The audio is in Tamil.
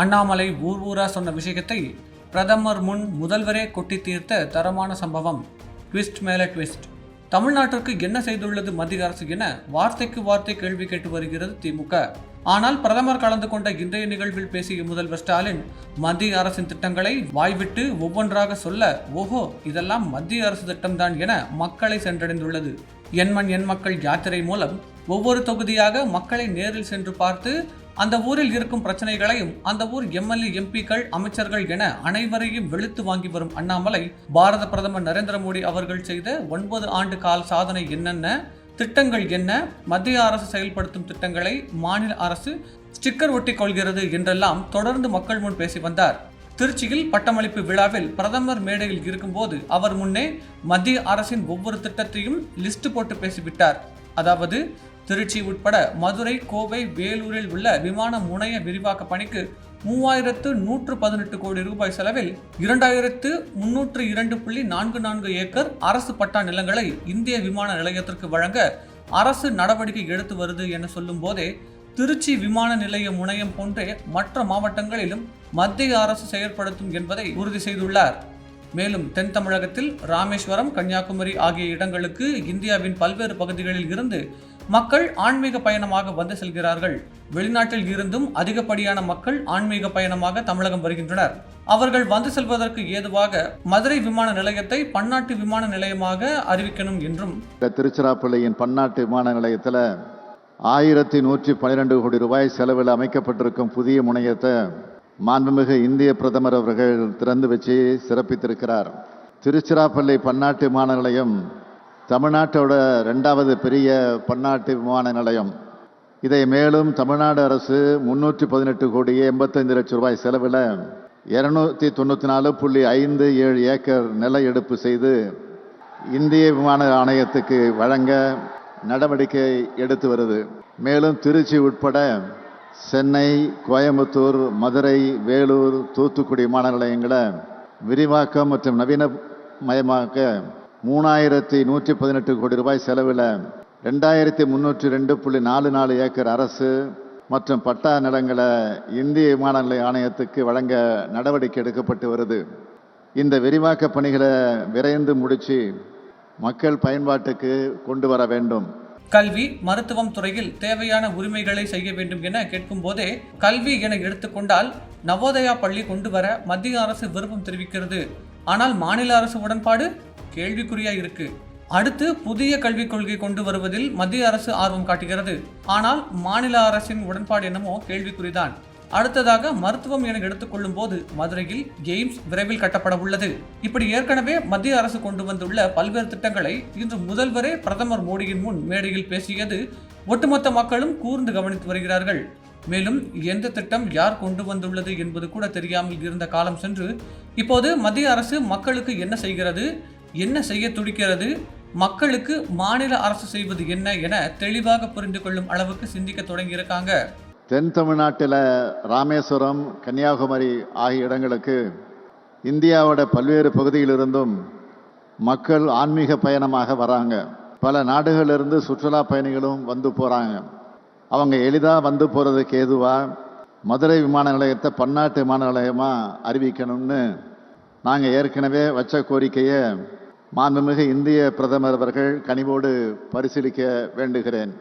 அண்ணாமலை ஊர் ஊரா சொன்ன விஷயத்தை பிரதமர் முன் முதல்வரே கொட்டி தீர்த்த தரமான சம்பவம். ட்விஸ்ட் மேலே ட்விஸ்ட். தமிழ்நாட்டிற்கு என்ன செய்துள்ளது மத்திய அரசு என வார்த்தைக்கு வார்த்தை கேள்வி கேட்டு வருகிறது திமுக. ஆனால் பிரதமர் கலந்து கொண்ட இன்றைய நிகழ்வில் பேசிய முதல்வர் ஸ்டாலின் மத்திய அரசின் திட்டங்களை வாய்விட்டு ஒவ்வொன்றாக சொல்ல ஓஹோ இதெல்லாம் மத்திய அரசு திட்டம்தான் என மக்களை சென்றடைந்துள்ளது. எண்மண் எண் மக்கள் யாத்திரை மூலம் ஒவ்வொரு தொகுதியாக மக்களை நேரில் சென்று பார்த்து அந்த ஊரில் இருக்கும் பிரச்சனைகளையும் அந்த ஊர் எம்எல்ஏ எம்பிக்கள் அமைச்சர்கள் என அனைவரையும் வெளுத்து வாங்கி வரும் அண்ணாமலை பாரத பிரதமர் நரேந்திர மோடி அவர்கள் செய்த ஒன்பது ஆண்டு கால சாதனை என்னென்ன திட்டங்கள் என்ன மத்திய அரசு செயல்படுத்தும் திட்டங்களை மாநில அரசு ஸ்டிக்கர் ஒட்டிக் கொள்கிறது என்றெல்லாம் தொடர்ந்து மக்கள் முன் பேசி வந்தார். திருச்சியில் பட்டமளிப்பு விழாவில் பிரதமர் மேடையில் இருக்கும்போது அவர் முன்னே மத்திய அரசின் ஒவ்வொரு திட்டத்தையும் லிஸ்ட் போட்டு பேசிவிட்டார். அதாவது திருச்சி உட்பட மதுரை கோவை வேலூரில் உள்ள விமான முனைய விரிவாக்க பணிக்கு மூவாயிரத்து நூற்று பதினெட்டு கோடி ரூபாய் செலவில் இரண்டாயிரத்து முன்னூற்று இரண்டு புள்ளி நான்கு நான்கு ஏக்கர் அரசு பட்டா நிலங்களை இந்திய விமான நிலையத்திற்கு வழங்க அரசு நடவடிக்கை எடுத்து வருது என சொல்லும் போதே திருச்சி விமான நிலைய முனையம் போன்றே மற்ற மாவட்டங்களிலும் மத்திய அரசு செயற்படுத்தும் என்பதை உறுதி செய்துள்ளார். மேலும் தென் தமிழகத்தில் ராமேஸ்வரம் கன்னியாகுமரி ஆகிய இடங்களுக்கு இந்தியாவின் பல்வேறு பகுதிகளில் இருந்து மக்கள் ஆன்மீக பயணமாக வந்து செல்கிறார்கள். வெளிநாட்டில் இருந்தும் அதிகப்படியான மக்கள் ஆன்மீக பயணமாக தமிழகம் வருகின்றனர். அவர்கள் வந்து செல்வதற்கு ஏதுவாக மதுரை விமான நிலையத்தை பன்னாட்டு விமான நிலையமாக அறிவிக்கணும் என்றும். திருச்சிராப்பள்ளியின் பன்னாட்டு விமான நிலையத்தில் ஆயிரத்தி நூற்றி பன்னிரெண்டு கோடி ரூபாய் செலவில் அமைக்கப்பட்டிருக்கும் புதிய முனையத்தை மாண்புமிகு இந்திய பிரதமர் அவர்கள் திறந்து வச்சு சிறப்பித்திருக்கிறார். திருச்சிராப்பள்ளி பன்னாட்டு விமான நிலையம் தமிழ்நாட்டோட ரெண்டாவது பெரிய பன்னாட்டு விமான நிலையம். இதை மேலும் தமிழ்நாடு அரசு முன்னூற்றி பதினெட்டு கோடி எண்பத்தைந்து லட்சம் ரூபாய் செலவில் இரநூத்தி தொண்ணூற்றி நாலு புள்ளி ஐந்து ஏழு ஏக்கர் நில எடுப்பு செய்து இந்திய விமான ஆணையத்துக்கு வழங்க நடவடிக்கை எடுத்து வருது. மேலும் திருச்சி உட்பட சென்னை கோயம்புத்தூர் மதுரை வேலூர் தூத்துக்குடி விமான நிலையங்களை விரிவாக்கம் மற்றும் நவீனமயமாக்க மூணாயிரத்தி நூற்றி பதினெட்டு கோடி ரூபாய் செலவில் ரெண்டாயிரத்தி முந்நூற்றி ரெண்டு புள்ளி நாலு நாலு ஏக்கர் அரசு மற்றும் பட்டா நிலங்களை இந்திய விமான நிலைய ஆணையத்துக்கு வழங்க நடவடிக்கை எடுக்கப்பட்டு வருது. இந்த விரிவாக்க பணிகளை விரைந்து முடித்து மக்கள் பயன்பாட்டுக்கு கொண்டு வர வேண்டும். கல்வி மருத்துவம் துறையில் தேவையான உரிமைகளை செய்ய வேண்டும் என கேட்கும் போதே கல்வி என எடுத்துக்கொண்டால் நவோதயா பள்ளி கொண்டு வர மத்திய அரசு விருப்பம் தெரிவிக்கிறது. ஆனால் மாநில அரசு உடன்பாடு கேள்விக்குறியா இருக்கு. அடுத்து புதிய கல்விக் கொள்கை கொண்டு வருவதில் மத்திய அரசு ஆர்வம் காட்டுகிறது. ஆனால் மாநில அரசின் உடன்பாடு என்னமோ கேள்விக்குறிதான். அடுத்ததாக மருத்துவம் என எடுத்துக்கொள்ளும் போது மதுரையில் எய்ம்ஸ் விரைவில் கட்டப்பட உள்ளது. இப்படி ஏற்கனவே மத்திய அரசு கொண்டு வந்துள்ள பல்வேறு திட்டங்களை இன்று முதல்வரே பிரதமர் மோடியின் முன் மேடையில் பேசியது ஒட்டுமொத்த மக்களும் கூர்ந்து கவனித்து வருகிறார்கள். மேலும் எந்த திட்டம் யார் கொண்டு வந்துள்ளது என்பது கூட தெரியாமல் இருந்த காலம் சென்று இப்போது மத்திய அரசு மக்களுக்கு என்ன செய்கிறது என்ன செய்ய துடிக்கிறது மக்களுக்கு மாநில அரசு செய்வது என்ன என தெளிவாக புரிந்து கொள்ளும் அளவுக்கு சிந்திக்க தொடங்கியிருக்காங்க. தென் தமிழ்நாட்டில் ராமேஸ்வரம் கன்னியாகுமரி ஆகிய இடங்களுக்கு இந்தியாவோட பல்வேறு பகுதியிலிருந்தும் மக்கள் ஆன்மீக பயணமாக வராங்க. பல நாடுகளிலிருந்து சுற்றுலா பயணிகளும் வந்து போகிறாங்க அவங்க எளிதாக வந்து போகிறதுக்கு ஏதுவாக மதுரை விமான நிலையத்தை பன்னாட்டு விமான நிலையமாக அறிவிக்கணும்னு நாங்கள் ஏற்கனவே வச்ச கோரிக்கையை மாண்புமிகு இந்திய பிரதமர் அவர்கள் கனிவோடு பரிசீலிக்க வேண்டுகிறேன்.